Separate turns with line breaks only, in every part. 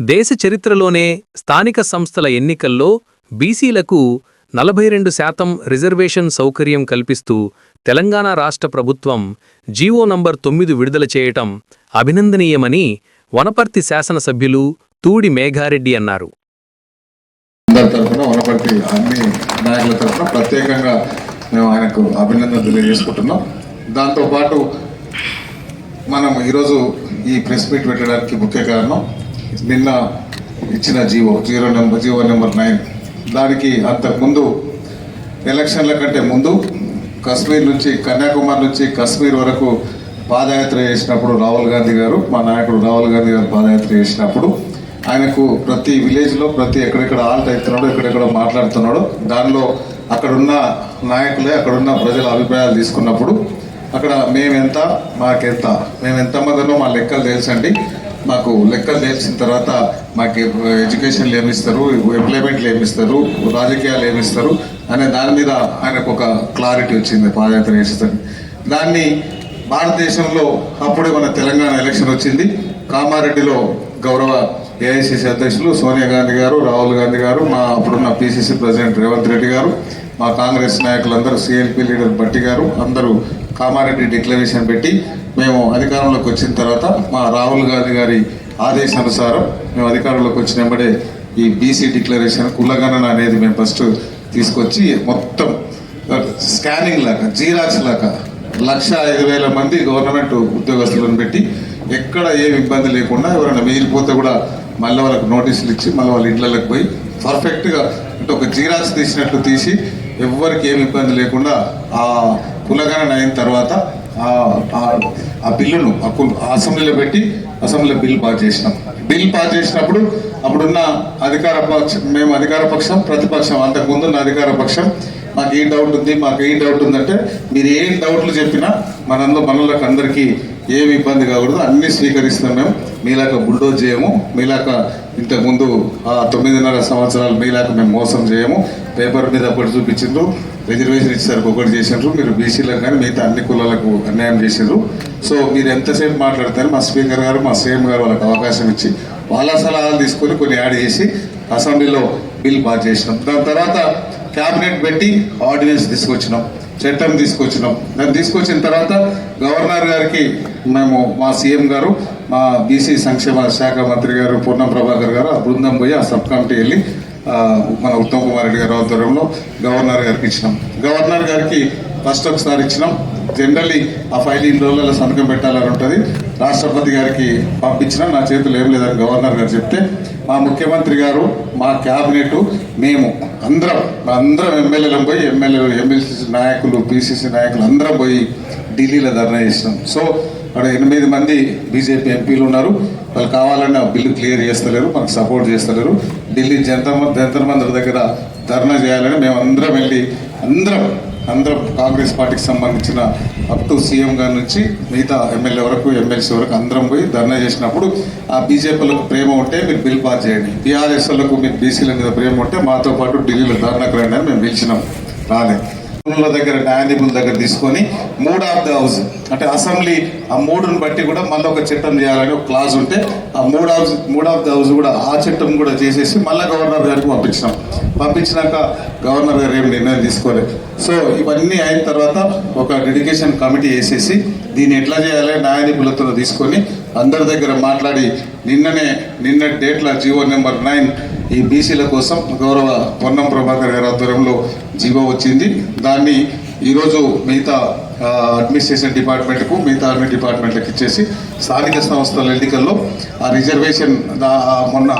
దేశ చరిత్రలోనే స్థానిక సంస్థల ఎన్నికల్లో బీసీలకు నలభై రెండు శాతం రిజర్వేషన్ సౌకర్యం కల్పిస్తూ తెలంగాణ రాష్ట్ర ప్రభుత్వం జీవో నంబర్ తొమ్మిది విడుదల చేయటం అభినందనీయమని వనపర్తి శాసనసభ్యులు తూడి మేఘారెడ్డి అన్నారు.
వనపర్తి అన్ని నాయకుల తరఫున ప్రత్యేకంగా మేము ఆయనకు అభినందన తెలియజేసుకుంటున్నాం. దాంతోపాటు మనం ఈరోజు ఈ ప్రెస్ మీట్ పెట్టడానికి ముఖ్య కారణం నిన్న ఇచ్చిన GO zero number GO number nine. దానికి అంతకుముందు ఎలక్షన్ల కంటే ముందు కశ్మీర్ నుంచి కన్యాకుమారి నుంచి కశ్మీర్ వరకు పాదయాత్ర చేసినప్పుడు రాహుల్ గాంధీ గారు మా నాయకుడు రాహుల్ గాంధీ గారు పాదయాత్ర చేసినప్పుడు ఆయనకు ప్రతి విలేజ్లో ప్రతి ఎక్కడెక్కడ ఆల్ట్ అవుతున్నాడో ఎక్కడెక్కడ మాట్లాడుతున్నాడో దానిలో అక్కడున్న నాయకులే అక్కడున్న ప్రజల అభిప్రాయాలు తీసుకున్నప్పుడు అక్కడ మేమెంత మాకెంత మేము ఎంతమందినో మా లెక్కలు తెలుసండి. మాకు లెక్కలు తెలిసిన తర్వాత మాకు ఎడ్యుకేషన్లు ఏమిస్తారు ఎంప్లాయ్మెంట్లు ఏమిస్తారు రాజకీయాలు ఏమిస్తారు అనే దాని మీద ఆయనకు ఒక క్లారిటీ వచ్చింది పాదయాత్ర చేస్తుంది దాన్ని భారతదేశంలో అప్పుడే మన తెలంగాణ ఎలక్షన్ వచ్చింది. కామారెడ్డిలో గౌరవ ఏఐసిసి అధ్యక్షులు సోనియా గాంధీ గారు రాహుల్ గాంధీ గారు మా అప్పుడున్న పిసిసి ప్రెసిడెంట్ రేవంత్ రెడ్డి గారు మా కాంగ్రెస్ నాయకులందరూ సిఎల్పి లీడర్ భట్టి గారు అందరూ కామారెడ్డి డిక్లరేషన్ పెట్టి మేము అధికారంలోకి వచ్చిన తర్వాత మా రాహుల్ గాంధీ గారి ఆదేశానుసారం మేము అధికారంలోకి వచ్చిన వెంబడే ఈ బీసీ డిక్లరేషన్ కులగణన అనేది మేము ఫస్ట్ తీసుకొచ్చి మొత్తం స్కానింగ్ లాగా జీరాక్స్ లాగా లక్ష ఐదు వేల మంది గవర్నమెంట్ ఉద్యోగస్తులను పెట్టి ఎక్కడ ఏమి ఇబ్బంది లేకుండా ఎవరైనా మిగిలిపోతే కూడా మళ్ళీ వాళ్ళకి నోటీసులు ఇచ్చి మళ్ళీ వాళ్ళ ఇళ్ళకి పోయి పర్ఫెక్ట్గా అంటే ఒక జీరాక్స్ తీసినట్లు తీసి ఎవ్వరికి ఏమి ఇబ్బంది లేకుండా ఆ కులగణన అయిన తర్వాత ఆ- బిల్లును అసెంబ్లీలో పెట్టి అసెంబ్లీలో బిల్ పాస్ చేసినాం. బిల్ పాస్ చేసినప్పుడు అప్పుడున్న అధికార పక్షం మేము అధికార పక్షం ప్రతిపక్షం అంతకుముందు ఉన్న అధికార పక్షం మాకు ఏ డౌట్ ఉంది మాకు ఏ డౌట్ ఉందంటే మీరు ఏం డౌట్లు చెప్పినా మనందరూ మనలోకి అందరికీ ఏమి ఇబ్బంది కాకూడదు అన్నీ స్వీకరిస్తాం మేము. మీలాక బుల్డోజ్ చేయము మీలాక ఇంతకుముందు తొమ్మిదిన్నర సంవత్సరాలు మీలాక మేము మోసం చేయము. పేపర్ మీద ఒకటి చూపించిండ్రు. రిజర్వేషన్ ఇచ్చేసరికి ఒకటి చేసిండ్రు. మీరు బీసీలకు కానీ మిగతా అన్ని కులాలకు అన్యాయం చేసిండ్రు. సో మీరు ఎంతసేపు మాట్లాడతారు? మా స్పీకర్ గారు మా సీఎం గారు వాళ్ళకి అవకాశం ఇచ్చి వాళ్ళ సలహాలు తీసుకొని కొన్ని యాడ్ చేసి అసెంబ్లీలో బిల్ పాస్ చేసినాం. దాని తర్వాత క్యాబినెట్ పెట్టి ఆర్డినెన్స్ తీసుకొచ్చినాం. చట్టం తీసుకొచ్చినాం. దాన్ని తీసుకొచ్చిన తర్వాత గవర్నర్ గారికి మేము మా సీఎం గారు మా బీసీ సంక్షేమ శాఖ మంత్రి గారు పూర్ణం ప్రభాకర్ గారు ఆ బృందం పోయి ఆ సబ్ కమిటీ వెళ్ళి మన ఉత్తమ్ కుమార్ రెడ్డి గారి ఆధ్వర్యంలో గవర్నర్ గారికి ఇచ్చినాం. గవర్నర్ గారికి ఫస్ట్ ఒకసారి ఇచ్చినాం. జనరల్లీ ఆ ఫైల్ ఇన్ని రోజులలో సంతకం పెట్టాలని ఉంటుంది. రాష్ట్రపతి గారికి పంపించిన నా చేతులు ఏం లేదని గవర్నర్ గారు చెప్తే మా ముఖ్యమంత్రి గారు మా క్యాబినెట్ మేము అందరం అందరం ఎమ్మెల్యేలం పోయి ఎమ్మెల్యేలు ఎమ్మెల్సీ నాయకులు పిసిసి నాయకులు అందరం పోయి ఢిల్లీలో ధర్నా చేసినాం. సో అక్కడ ఎనిమిది మంది బీజేపీ ఎంపీలు ఉన్నారు. వాళ్ళు కావాలని ఆ బిల్లు క్లియర్ చేస్తలేరు మనకు సపోర్ట్ చేస్తలేరు. ఢిల్లీ జంతర్ జంతర్ మందిర్ దగ్గర ధర్నా చేయాలని మేము అందరం వెళ్ళి అందరం అందరం కాంగ్రెస్ పార్టీకి సంబంధించిన అప్ టు సీఎం గారి నుంచి మిగతా ఎమ్మెల్యే వరకు ఎమ్మెల్సీ వరకు అందరం పోయి ధర్నా చేసినప్పుడు ఆ బీజేపీలకు ప్రేమ ఉంటే మీరు బిల్ పాస్ చేయండి. టీఆర్ఎస్ వాళ్ళకు బీసీల మీద ప్రేమ ఉంటే మాతో పాటు ఢిల్లీలో ధర్నాకు రండి అని మేము పిలిచినాం. రాలేదు దగ్గర న్యాయ దగ్గర తీసుకొని మూడ్ ఆఫ్ ద హౌస్. అంటే అసెంబ్లీ ఆ మూడుని బట్టి కూడా మళ్ళీ ఒక చట్టం చేయాలని ఒక క్లాజ్ ఉంటే ఆ mood house mood of the house కూడా ఆ చట్టం కూడా చేసేసి మళ్ళీ గవర్నర్ గారికి పంపించినాం. పంపించినాక గవర్నర్ గారు ఏం నిర్ణయం తీసుకోలేదు. సో ఇవన్నీ అయిన తర్వాత ఒక డెడికేషన్ కమిటీ వేసేసి దీన్ని ఎట్లా చేయాలి న్యాయ నిపుణులతో తీసుకొని అందరి దగ్గర మాట్లాడి నిన్ననే నిన్న డేట్ల జీవో నెంబర్ నైన్ ఈ బీసీల కోసం గౌరవ పొన్నం ప్రభాకర్ గారి ఆధ్వర్యంలో జీవో వచ్చింది. దాన్ని ఈరోజు మిగతా అడ్మినిస్ట్రేషన్ డిపార్ట్మెంట్కు మిగతా ఆర్మీ డిపార్ట్మెంట్లకు ఇచ్చేసి స్థానిక సంస్థల ఎన్నికల్లో ఆ రిజర్వేషన్ మొన్న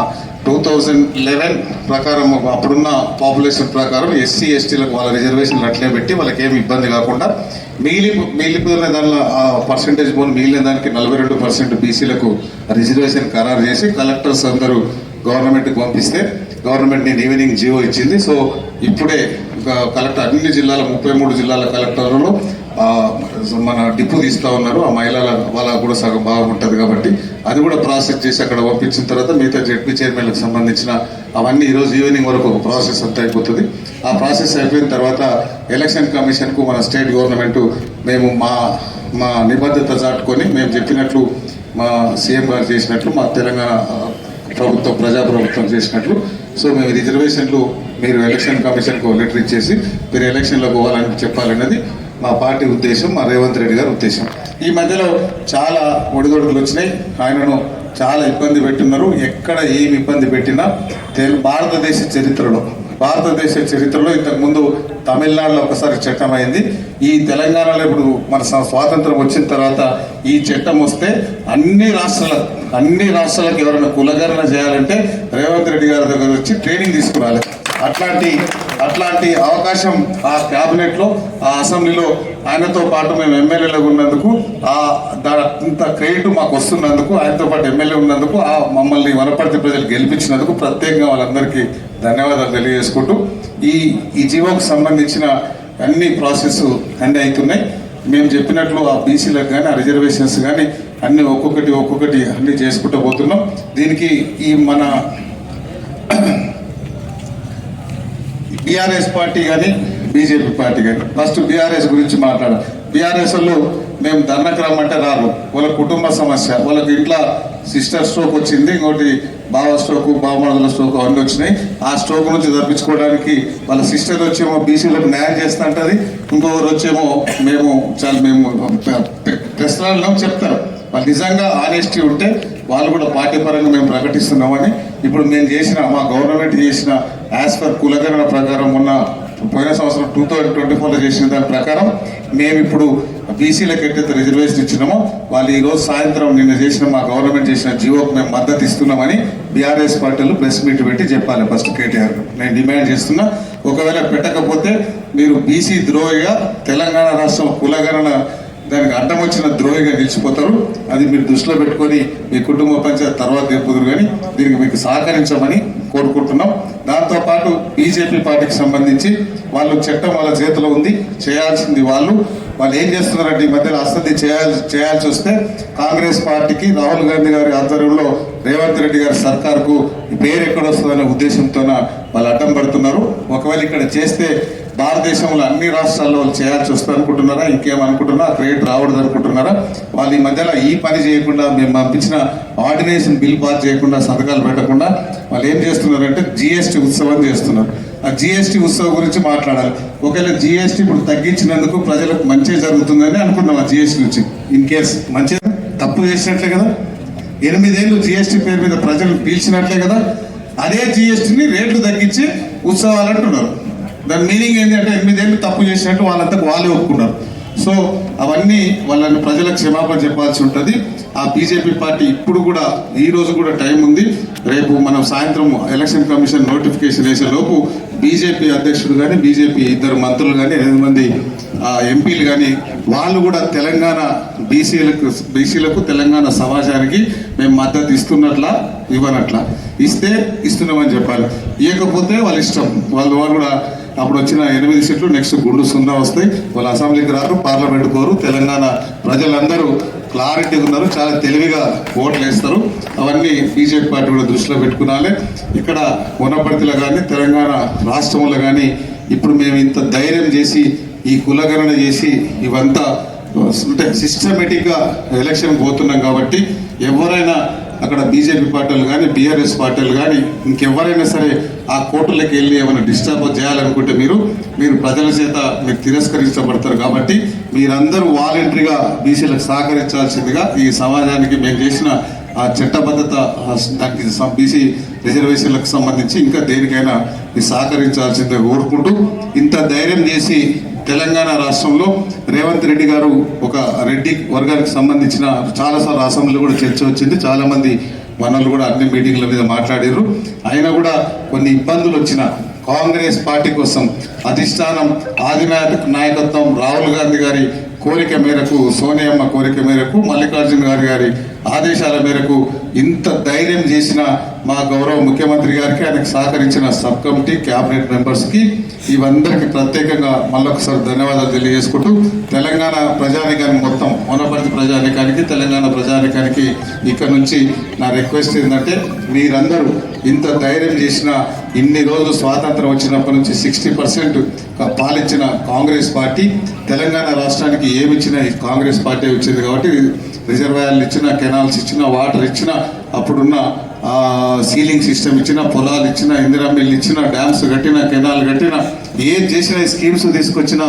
టూ థౌజండ్ లెవెన్ ప్రకారం అప్పుడున్న పాపులేషన్ ప్రకారం ఎస్సీ ఎస్టీలకు వాళ్ళ రిజర్వేషన్లు అట్లే పెట్టి వాళ్ళకి ఏమి ఇబ్బంది కాకుండా మిగిలి మిగిలిపోయిన దానిలో ఆ పర్సంటేజ్ పోను మిగిలిన దానికి నలభై రెండు పర్సెంట్ బీసీలకు రిజర్వేషన్ ఖరారు చేసి కలెక్టర్స్ అందరూ గవర్నమెంట్కి పంపిస్తే గవర్నమెంట్ నేను ఈవినింగ్ జీవో ఇచ్చింది. సో ఇప్పుడే కలెక్టర్ అన్ని జిల్లాల ముప్పై మూడు జిల్లాల కలెక్టర్లలో మన డిప్పు తీస్తూ ఉన్నారు. ఆ మహిళల వాళ్ళ కూడా సగం భాగం ఉంటుంది కాబట్టి అది కూడా ప్రాసెస్ చేసి అక్కడ పంపించిన తర్వాత మిగతా జడ్పీ చైర్మన్లకు సంబంధించిన అవన్నీ ఈరోజు ఈవినింగ్ వరకు ఒక ప్రాసెస్ అంతా అయిపోతుంది. ఆ ప్రాసెస్ అయిపోయిన తర్వాత ఎలక్షన్ కమిషన్కు మన స్టేట్ గవర్నమెంట్ మేము మా మా నిబద్ధత చాటుకొని మేము చెప్పినట్లు మా సీఎం గారు చేసినట్లు మా తెలంగాణ ప్రభుత్వం ప్రజాప్రభుత్వం చేసినట్లు సో మేము రిజర్వేషన్లు మీరు ఎలక్షన్ కమిషన్కు లెటర్ ఇచ్చేసి మీరు ఎలక్షన్లో పోవాలని చెప్పాలన్నది మా పార్టీ ఉద్దేశం మా రేవంత్ రెడ్డి గారి ఉద్దేశం. ఈ మధ్యలో చాలా ఒడిదొడుకులు వచ్చినాయి. ఆయనను చాలా ఇబ్బంది పెట్టున్నారు. ఎక్కడ ఏమి ఇబ్బంది పెట్టినా తెలు భారతదేశ చరిత్రలో భారతదేశ చరిత్రలో ఇంతకుముందు తమిళనాడులో ఒకసారి చట్టం అయింది. ఈ తెలంగాణలో ఇప్పుడు మన స్వాతంత్రం వచ్చిన తర్వాత ఈ చట్టం వస్తే అన్ని రాష్ట్రాలకు అన్ని రాష్ట్రాలకు ఎవరైనా కులగణన చేయాలంటే రేవంత్ రెడ్డి గారి దగ్గర వచ్చి ట్రైనింగ్ తీసుకురాలి. అట్లాంటి అట్లాంటి అవకాశం ఆ క్యాబినెట్లో ఆ అసెంబ్లీలో ఆయనతో పాటు మేము ఎమ్మెల్యేలుగా ఉన్నందుకు ఆ దా- అంత క్రెడిట్ మాకు వస్తున్నందుకు ఆయనతో పాటు ఎమ్మెల్యే ఉన్నందుకు ఆ మమ్మల్ని వనపర్తి ప్రజలు గెలిపించినందుకు ప్రత్యేకంగా వాళ్ళందరికీ ధన్యవాదాలు తెలియజేసుకుంటూ ఈ ఈ జీవోకు సంబంధించిన అన్ని ప్రాసెస్ అన్ని అవుతున్నాయి మేము చెప్పినట్లు ఆ బీసీలకు కానీ ఆ రిజర్వేషన్స్ కానీ అన్ని ఒక్కొక్కటి ఒక్కొక్కటి అన్ని చేసుకుంటూ పోతున్నాం. దీనికి ఈ మన బీఆర్ఎస్ పార్టీ కానీ బీజేపీ పార్టీ కానీ. ఫస్ట్ బీఆర్ఎస్ గురించి మాట్లాడాలి బీఆర్ఎస్ వాళ్ళు మేము ధర్నకు రమ్మంటే రారు. వాళ్ళ కుటుంబ సమస్య వాళ్ళకి ఇంట్లో సిస్టర్ స్ట్రోక్ వచ్చింది ఇంకోటి బావ స్ట్రోక్ బావమరదల స్ట్రోక్ అవన్నీ వచ్చినాయి. ఆ స్ట్రోక్ నుంచి తప్పించుకోవడానికి వాళ్ళ సిస్టర్ వచ్చేమో బీసీలకు న్యాయం చేస్తా ఇంకొకరు వచ్చేమో మేము చాలా మేము ప్రశ్నలు చెప్తారు. వాళ్ళు నిజంగా ఆనెస్టీ ఉంటే వాళ్ళు కూడా పార్టీ పరంగా మేము ప్రకటిస్తున్నామని ఇప్పుడు మేము చేసిన మా గవర్నమెంట్ చేసిన యాజ్ పర్ కులగణన ప్రకారం ఉన్న పోయిన సంవత్సరం టూ థౌజండ్ ట్వంటీ ఫోర్లో చేసిన దాని ప్రకారం మేము ఇప్పుడు బీసీలకు ఎట్టయితే రిజర్వేషన్ ఇచ్చినామో. వాళ్ళు ఈరోజు సాయంత్రం నిన్న చేసిన మా గవర్నమెంట్ చేసిన జీవోకు మేము మద్దతు ఇస్తున్నామని బీఆర్ఎస్ పార్టీలు ప్రెస్ మీట్ పెట్టి చెప్పాలి. ఫస్ట్ కేటీఆర్ నేను డిమాండ్ చేస్తున్నా. ఒకవేళ పెట్టకపోతే మీరు బీసీ ద్రోహిగా తెలంగాణ రాష్ట్రం కులగణన దానికి అడ్డం వచ్చిన ద్రోహిగా నిలిచిపోతారు అది మీరు దృష్టిలో పెట్టుకొని మీ కుటుంబ పంచాయతీ తర్వాత చెప్పుదురు కానీ దీనికి మీకు సహకరించమని కోరుకుంటున్నాం. దాంతోపాటు బీజేపీ పార్టీకి సంబంధించి వాళ్ళు చట్టం వాళ్ళ చేతిలో ఉంది చేయాల్సింది వాళ్ళు. వాళ్ళు ఏం చేస్తున్నారంటే ఈ మధ్యలో అసంది చేయాల్సి చేయాల్సి వస్తే కాంగ్రెస్ పార్టీకి రాహుల్ గాంధీ గారి ఆధ్వర్యంలో రేవంత్ రెడ్డి గారి సర్కార్కు పేరు ఎక్కడొస్తుందనే ఉద్దేశంతోన వాళ్ళు అడ్డం పడుతున్నారు. ఒకవేళ ఇక్కడ చేస్తే భారతదేశంలో అన్ని రాష్ట్రాల్లో వాళ్ళు చేయాల్సి వస్తుంది అనుకుంటున్నారా? ఇంకేమనుకుంటున్నారా క్రెడిట్ రావడదు అనుకుంటున్నారా? వాళ్ళు ఈ మధ్యలో ఈ పని చేయకుండా మేము పంపించిన ఆర్డినేషన్ బిల్ పాస్ చేయకుండా సంతకాలు పెట్టకుండా వాళ్ళు ఏం చేస్తున్నారంటే జిఎస్టీ ఉత్సవం చేస్తున్నారు. ఆ జిఎస్టీ ఉత్సవం గురించి మాట్లాడాలి. ఒకవేళ జిఎస్టీ ఇప్పుడు తగ్గించినందుకు ప్రజలకు మంచి జరుగుతుందని అనుకున్నాం ఆ జిఎస్టీ నుంచి ఇన్ కేస్ మంచి. తప్పు చేసినట్లే కదా? ఎనిమిదేళ్ళు జిఎస్టీ పేరు మీద ప్రజలు పీల్చినట్లే కదా? అదే జిఎస్టీని రేట్లు తగ్గించి ఉత్సవాలు అంటున్నారు. దాని మీనింగ్ ఏంటంటే ఎనిమిదేళ్ళు తప్పు చేసినట్టు వాళ్ళంతా వాళ్ళే ఒప్పుకున్నారు. సో అవన్నీ వాళ్ళని ప్రజలకు క్షమాపణ చెప్పాల్సి ఉంటుంది. ఆ బీజేపీ పార్టీ ఇప్పుడు కూడా ఈ రోజు కూడా టైం ఉంది. రేపు మనం సాయంత్రం ఎలక్షన్ కమిషన్ నోటిఫికేషన్ వేసే లోపు బీజేపీ అధ్యక్షుడు కానీ బీజేపీ ఇద్దరు మంత్రులు కానీ ఎనిమిది మంది ఎంపీలు కానీ వాళ్ళు కూడా తెలంగాణ బీసీలకు బీసీలకు తెలంగాణ సమాజానికి మేము మద్దతు ఇస్తున్నట్లా ఇవ్వనట్లా. ఇస్తే ఇస్తున్నామని చెప్పాలి. ఇవ్వకపోతే వాళ్ళ ఇష్టం. వాళ్ళు వాళ్ళు కూడా అప్పుడు వచ్చిన ఎనిమిది సీట్లు నెక్స్ట్ గుండు సున్నా వస్తాయి. వాళ్ళు అసెంబ్లీకి రారు పార్లమెంట్ కోరు. తెలంగాణ ప్రజలందరూ క్లారిటీ ఉన్నారు చాలా తెలివిగా ఓట్లు వేస్తారు. అవన్నీ బీజేపీ పార్టీ కూడా దృష్టిలో పెట్టుకునాలి ఇక్కడ వనపర్తిలో కానీ తెలంగాణ రాష్ట్రంలో కానీ ఇప్పుడు మేము ఇంత ధైర్యం చేసి ఈ కులగణన చేసి ఇవంతా అంటే సిస్టమేటిక్గా ఎలక్షన్ పోతున్నాం కాబట్టి ఎవరైనా అక్కడ బీజేపీ పార్టీలు కానీ బీఆర్ఎస్ పార్టీలు కానీ ఇంకెవరైనా సరే ఆ కోర్టులకు వెళ్ళి ఏమైనా డిస్టర్బ్ చేయాలనుకుంటే మీరు మీరు ప్రజల చేత మీరు తిరస్కరించబడతారు కాబట్టి మీరందరూ వాలంటరీగా బీసీలకు సహకరించాల్సిందిగా ఈ సమాజానికి మేము చేసిన ఆ చట్టబద్ధత దానికి బీసీ రిజర్వేషన్లకు సంబంధించి ఇంకా దేనికైనా మీరు సహకరించాల్సిందిగా కోరుకుంటూ ఇంత ధైర్యం చేసి తెలంగాణ రాష్ట్రంలో రేవంత్ రెడ్డి గారు ఒక రెడ్డి వర్గానికి సంబంధించిన చాలాసార్లు అసెంబ్లీలో కూడా చర్చ వచ్చింది. చాలామంది వనరులు కూడా అన్ని మీటింగ్ల మీద మాట్లాడారు అయినా కూడా కొన్ని ఇబ్బందులు వచ్చిన కాంగ్రెస్ పార్టీ కోసం అధిష్టానం ఆదినాయక నాయకత్వం రాహుల్ గాంధీ గారి కోరిక మేరకు సోనియమ్మ కోరిక మేరకు మల్లికార్జున గారి గారి ఆదేశాల మేరకు ఇంత ధైర్యం చేసిన మా గౌరవ ముఖ్యమంత్రి గారికి ఆయనకు సహకరించిన సబ్ కమిటీ క్యాబినెట్ మెంబర్స్కి ఇవందరికి ప్రత్యేకంగా మళ్ళొకసారి ధన్యవాదాలు తెలియజేసుకుంటూ తెలంగాణ ప్రజానికానికి మొత్తం వనపర్తి ప్రజానికానికి తెలంగాణ ప్రజానికానికి ఇక్కడ నుంచి నా రిక్వెస్ట్ ఏంటంటే మీరందరూ ఇంత ధైర్యం చేసిన ఇన్ని రోజులు స్వాతంత్రం వచ్చినప్పటి నుంచి సిక్స్టీ పర్సెంట్ పాలించిన కాంగ్రెస్ పార్టీ తెలంగాణ రాష్ట్రానికి ఏమి ఇచ్చినా కాంగ్రెస్ పార్టీ వచ్చింది కాబట్టి రిజర్వాయర్లు ఇచ్చిన కెనాల్స్ ఇచ్చిన వాటర్ ఇచ్చిన అప్పుడున్న సీలింగ్ సిస్టమ్ ఇచ్చిన పొలాలు ఇచ్చిన ఇందిరా మిల్లు ఇచ్చిన డ్యామ్స్ కట్టిన కెనాల్ కట్టిన ఏం చేసిన స్కీమ్స్ తీసుకొచ్చిన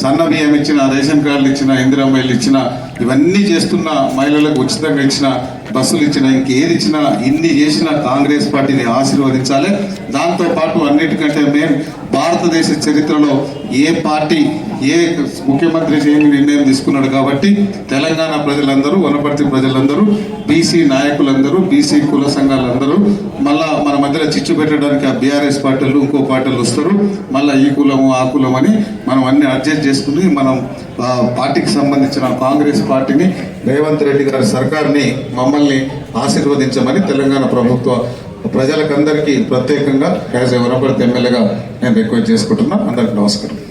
సన్న బియ్యం ఇచ్చిన రేషన్ కార్డులు ఇచ్చిన ఇందిరా మిల్లు ఇచ్చిన ఇవన్నీ చేస్తున్న మహిళలకు ఉచితంగా ఇచ్చిన బస్సులు ఇచ్చిన ఇంకేది ఇచ్చినా ఇన్ని చేసిన కాంగ్రెస్ పార్టీని ఆశీర్వదించాలి. దాంతో పాటు అన్నిటికంటే మెయిన్ భారతదేశ చరిత్రలో ఏ పార్టీ ఏ ముఖ్యమంత్రి చేయని నిర్ణయం తీసుకున్నాడు కాబట్టి తెలంగాణ ప్రజలందరూ వనపర్తి ప్రజలందరూ బీసీ నాయకులందరూ బీసీ కుల సంఘాలందరూ మళ్ళా మన మధ్యలో చిచ్చు పెట్టడానికి ఆ బీఆర్ఎస్ పార్టీలు ఇంకో పార్టీలు వస్తారు. మళ్ళీ ఈ కులము ఆ కులం అని మనం అన్ని అడ్జస్ట్ చేసుకుని మనం పార్టీకి సంబంధించిన కాంగ్రెస్ పార్టీని రేవంత్ రెడ్డి గారి సర్కార్ని మమ్మల్ని ఆశీర్వదించమని తెలంగాణ ప్రభుత్వ ప్రజలకందరికీ ప్రత్యేకంగా యాజ్ ఎవరపడితే ఎమ్మెల్యేగా నేను రిక్వెస్ట్ చేసుకుంటున్నా అందరికి నమస్కారం.